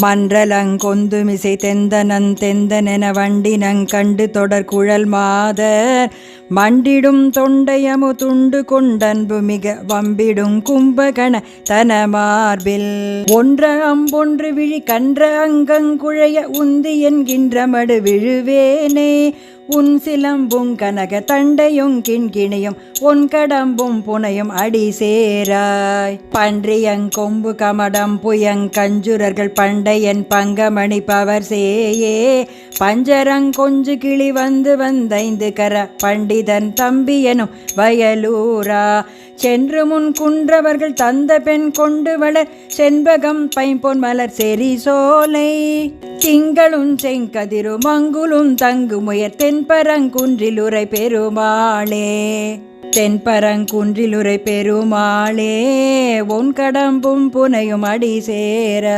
மன்றலங்கொந்துமிசை தெந்தனன் தெந்தனென வண்டினங்கண்டு தொடர் குழல் மாதர். மண்டிடும் தொண்டையமு துண்டு கொண்டன்பு மிக வம்பிடும் கும்பகண தன மார்பில் ஒன்ற அம்பொன்று விழி கன்ற அங்கங்குழைய உந்தி என்கின்ற மடு விழுவேனே. உன் சிலம்பும் கனக தண்டையும் கிண்கிணியும் உன் கடம்பும் புனையும் அடி சேராய். பன்றியங்கொம்பு கமடம் புயங் கஞ்சுரர்கள் பண்டையன் பங்கமணி பவர் சேயே. பஞ்சரங் கொஞ்சு கிளி வந்து வந்தைந்து கர பண்டிதன் தம்பி எனும் வயலூரா. சென்று முன் குன்றவர்கள் தந்த பெண் கொண்டு வளர் செண்பகம் பைம்பொன் மலர் செரி சோலை. திங்களும் செங்கதிரும் மங்குலும் தங்குமுயர் தென்பரங்குன்றிலுரை பெருமாளே. தென்பரங்குன்றிலுரை பெருமாளே. உன் கடம்பும் புனையும் அடி சேர